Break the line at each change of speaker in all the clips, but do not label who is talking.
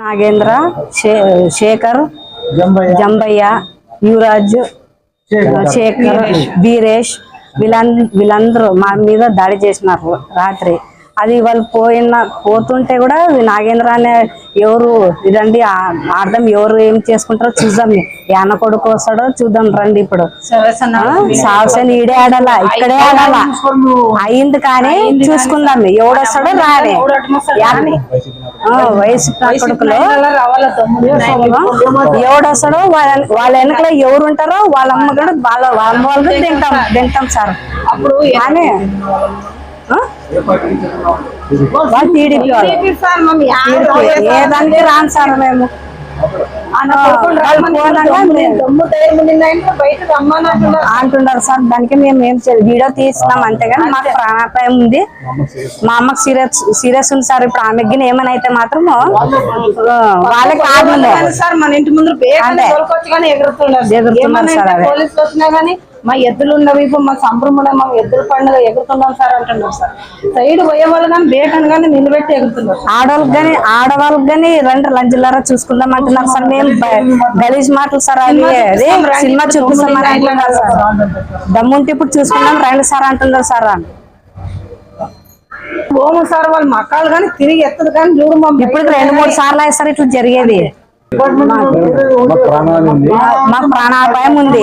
నాగేంద్ర శేఖర్ జంబయ్య. యువరాజ్ శేఖర్. వీరేష్. వీళ్ళందరూ మా మీద దాడి చేసినారు రాత్రి. అది వాళ్ళు పోయిన పోతుంటే కూడా నాగేంద్ర అనే ఎవరు ఇదండి అర్థం ఎవరు ఏం చేసుకుంటారో చూద్దాం. యాన కొడుకు వస్తాడో చూద్దాం రండి ఇప్పుడు. సావసని ఈడే ఆడాలా ఇక్కడే ఆడాలా? అయింది కానీ చూసుకుందాం. ఎవడు వస్తాడో రాడే. వయసు కొడుకులో. ఎవడు వస్తాడో వాళ్ళ వాళ్ళ వెనకలో ఎవరు ఉంటారో వాళ్ళ అమ్మ కూడా వాళ్ళ వాళ్ళ వాళ్ళు తింటాం తింటాం. సార్.
అప్పుడు
కానీ టీడీపీ వాళ్ళు
సార్ మమ్మీ
టీడీపీ. ఏ దానికి రాను సార్ మేము. అంటున్నారు సార్ దానికి మేము ఏం వీడియో తీసినాం అంతేగాని మాకు ప్రాణాపాయం ఉంది. మా అమ్మకి సీరియస్ సీరియస్ ఉంది సార్. ఇప్పుడు ఆమెకి ఏమైనా అయితే మాత్రం వాళ్ళకి లేదు.
సార్ మన ఇంటి ముందు ఎగురుతున్నారు
సార్.
మా ఎద్దులు ఉన్నవి ఇప్పుడు మా సంబరముడ మా ఎద్దుల పండుగ ఎగురుతున్నాం సార్ అంటున్నారు సార్. సైడ్ పోయే వాళ్ళు కానీ బేకను కానీ నిలబెట్టి ఎగురుతున్నారు
ఆడవాళ్ళకి కానీ ఆడవాళ్ళకి కానీ రెండు లంచులారా చూసుకుందాం అంటున్నారు సార్. మేము గలీజ్ మాటలు సార్ అది అది సినిమా చూపిస్తామని అంటున్నారు సార్. దమ్ముంటే ఇప్పుడు చూసుకుందాం రండి సార్ అంటున్నారు సార్. అని.
ఓము సార్ వాళ్ళు మక్కలు కానీ తిరిగి ఎత్తదు కానీ చూడు
ఇప్పుడు రెండు మూడు సార్లు అయ్యి సార్ ఇట్లా జరిగేది.
మాకు ప్రాణాలు ఉంది.
మాకు ప్రాణాపాయం ఉంది.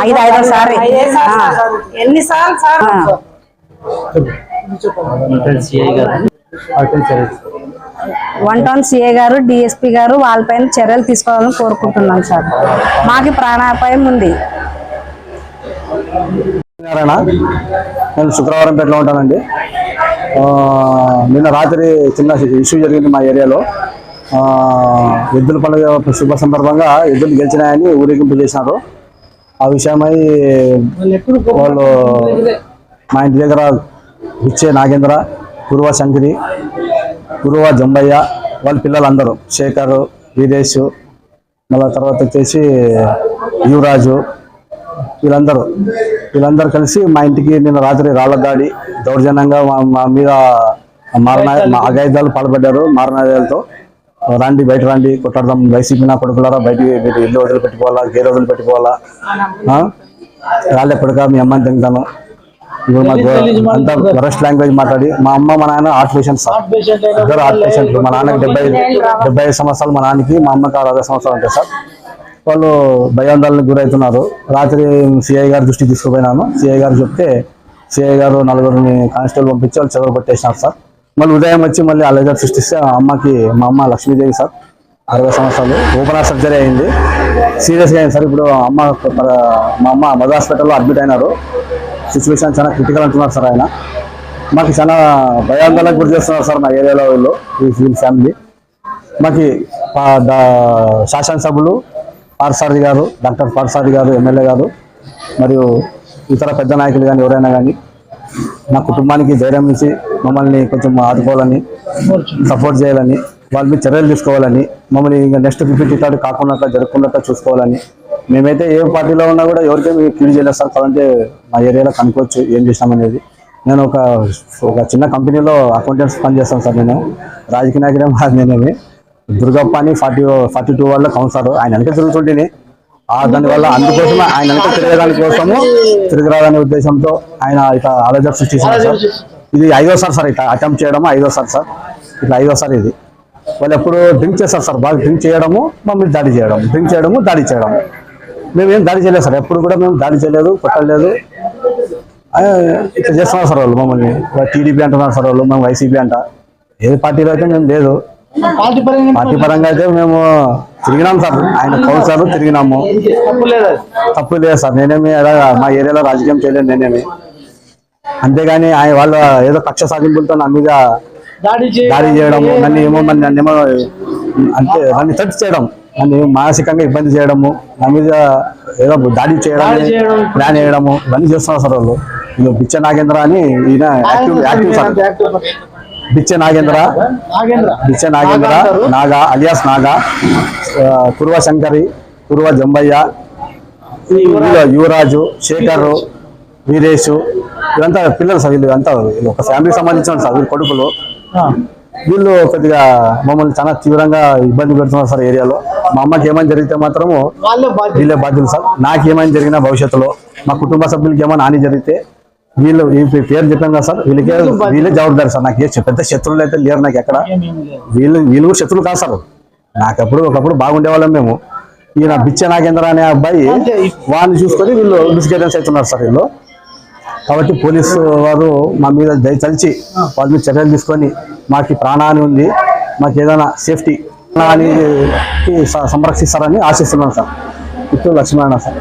ఐదో.
ఐదు సారి.
సార్? ఎన్నిసార్లు.
వన్ టౌన్ సిఏ గారు డిఎస్పీ గారు వాళ్ళపైన చర్యలు తీసుకోవాలని కోరుకుంటున్నాం సార్. మాకు ప్రాణాపాయం ఉంది.
నేను శుక్రవారం పేటలో ఉంటానండి. ఆ, నిన్న రాత్రి చిన్న ఇష్యూ జరిగింది మా ఏరియాలో. ఎద్దుల పండుగ శుభ సందర్భంగా ఎద్దులు గెలిచినాయని ఊరేగింపు చేసినారు. ఆ విషయమై వాళ్ళు మా ఇంటి దగ్గర ఇచ్చే నాగేంద్ర గురువ శంకరి గురువ జంబయ్య వాళ్ళ పిల్లలందరూ శేఖర్ వీరేష్ మళ్ళీ తర్వాత వచ్చేసి యువరాజు వీళ్ళందరూ వీళ్ళందరూ కలిసి మా ఇంటికి నిన్న రాత్రి రాళ్ళ దాడి దౌర్జన్యంగా మా మా మీద మారణ మా అగాయిదాలు పాల్పడ్డారు మారణాయాలతో రండి బయట రండి కొట్టడదాం వైసీపీ నా కొడుకులారా బయటికి మీరు ఇల్లు వదిలి పెట్టుకోవాలా గేర్ వదిలి పెట్టుకోవాలా? రాళ్ళే మీ అమ్మని తింటాను ఇప్పుడు మాకు అంతా వరస్ట్ లాంగ్వేజ్ మాట్లాడి. మా అమ్మ మా నాయన హార్ట్ పేషెంట్ సార్ ఇద్దరు హార్ట్ పేషెంట్లు. మా నాన్నకి డెబ్బై డెబ్బై ఐదు సంవత్సరాలు మా నాన్నకి మా అమ్మకి అరవై సంవత్సరాలు ఉంటాయి సార్. వాళ్ళు భయాందోళనకు గురవుతున్నారు రాత్రి సిఐ గారి దృష్టికి తీసుకుపోయినాను సిఐ గారు చెప్తే సిఐ గారు నలుగురిని కానిస్టేబుల్ పంపించి వాళ్ళు చెదరు కొట్టేసినారు సార్. మళ్ళీ ఉదయం వచ్చి మళ్ళీ అలజర్ సృష్టిస్తే అమ్మకి మా అమ్మ లక్ష్మీదేవి సార్ అరవై సంవత్సరాలు. ఓపెన్ సర్జరీ అయింది. సీరియస్గా అయింది సార్. ఇప్పుడు అమ్మ మా అమ్మ మదర్ హాస్పిటల్లో అడ్మిట్ అయినారు. సిచ్యువేషన్ చాలా క్రిటికల్ అంటున్నారు సార్ ఆయన. మాకు చాలా భయాందోళనకు గురి చేస్తున్నారు సార్ మా ఏరియాలో వీళ్ళు ఈ వీళ్ళ ఫ్యామిలీ మాకు శాసనసభ్యులు పార్సారథి గారు డాక్టర్ పార్సారథి గారు ఎమ్మెల్యే గారు మరియు ఇతర పెద్ద నాయకులు కానీ ఎవరైనా కానీ నా కుటుంబానికి ధైర్యం ఇచ్చి మమ్మల్ని కొంచెం ఆదుకోవాలని సపోర్ట్ చేయాలని వాళ్ళ మీద చర్యలు తీసుకోవాలని మమ్మల్ని ఇంకా నెక్స్ట్ ఫిఫ్టీ థర్డ్ కాకుండా జరగకుండా చూసుకోవాలని. మేమైతే ఏ పార్టీలో ఉన్నా కూడా ఎవరికైనా క్లీన్ చేయలేదు సార్ కావాలంటే మా ఏరియాలో కనుక్కోవచ్చు ఏం చేసినామనేది నేను ఒక ఒక చిన్న కంపెనీలో అకౌంటెంట్స్ పనిచేస్తాను సార్ నేను. రాజకీయ నాయకుడే మా నేనేమి. దుర్గప్ప అని ఫార్టీ ఫార్టీ టూ వాళ్ళ కౌన్సిలర్. ఆయన వెనక తిరుగుతుంటేనే. దానివల్ల అందుకోసం ఆయన వెనక తిరగడానికి కోసము తిరగరాదనే ఉద్దేశంతో ఆయన ఇక ఆలోచన సృష్టిస్తారు సార్. ఇది ఐదోసారి సార్ ఇట్లా అటెంప్ట్ చేయడం ఐదోసారి సార్ ఇట్లా ఐదోసారి ఇది. వాళ్ళు ఎప్పుడు డ్రింక్ చేస్తారు సార్ బాగా డ్రింక్ చేయడము మమ్మల్ని దాడి చేయడం డ్రింక్ చేయడము దాడి చేయడం మేమేం దాడి చేయలేదు సార్ ఎప్పుడు కూడా మేము దాడి చేయలేదు కొట్టలేదు. ఇట్లా చేస్తున్నారు సార్ వాళ్ళు మమ్మల్ని. టీడీపీ అంటున్నారు సార్ వాళ్ళు మేము వైసీపీ అంట. ఏ పార్టీలో అయితే మేము లేదు. పార్టీ పరంగా అయితే మేము తిరిగినాం సార్. ఆయన కౌన్సిలర్ తిరిగినాము. తప్పు లేదు సార్. నేనేమి మా ఏరియాలో రాజకీయం చేయలేదు నేనేమి. అంతేగాని ఆయన వాళ్ళ ఏదో కక్ష సాధింపులతో నా మీద దాడి చేయడము నన్ను ఏమో నన్ను ఏమో అంటే నన్ను థ్రెట్ చేయడం నన్ను మానసికంగా ఇబ్బంది చేయడము నా మీద ఏదో దాడి చేయడం ప్లాన్ చేయడము ఇవన్నీ చేస్తున్నారు సార్ వాళ్ళు. ఇదో బిచ్చ నాగేంద్ర అని ఈయన active active sir. Bichcha Nagendra. Bichcha Nagendra Naga alias Naga Kuruva Shankari Kuruva Jambaiah Yuvaraju Sekhar Veeresh వీళ్ళంతా పిల్లలు సార్ వీళ్ళు అంతా ఒక ఫ్యామిలీకి సంబంధించిన సార్ వీళ్ళు కొడుకులు వీళ్ళు కొద్దిగా మమ్మల్ని చాలా తీవ్రంగా ఇబ్బంది పెడుతున్నారు సార్ ఏరియాలో. మా అమ్మకి ఏమైనా జరిగితే మాత్రము వీళ్ళే బాధ్యులు సార్. నాకేమైనా జరిగినా భవిష్యత్తులో మా కుటుంబ సభ్యులకి ఏమైనా హాని జరిగితే వీళ్ళు ఈ పేరు చెప్పాను కదా సార్. వీళ్ళకే వీళ్ళే జవాబుదారి సార్. నాకు ఏ పెద్ద శత్రువులు అయితే లేరు నాకు ఎక్కడ. వీళ్ళు వీళ్ళు కూడా శత్రువులు కాదు సార్. నాకప్పుడు ఒకప్పుడు బాగుండే వాళ్ళం మేము. ఈయన బిచ్చ నాగేంద్ర అనే అబ్బాయి వాడిని చూసుకొని వీళ్ళు మిస్గైడెన్స్ అవుతున్నారు సార్ వీళ్ళు. కాబట్టి పోలీసు వారు మా మీద దయచలిచి వాళ్ళ మీద చర్యలు తీసుకొని మాకు ప్రాణాన్ని ఉంది. మాకు ఏదైనా సేఫ్టీ ప్రాణాన్ని సంరక్షిస్తారని ఆశిస్తున్నాను సార్. ఇప్పుడు లక్ష్మీనారాయణ సార్.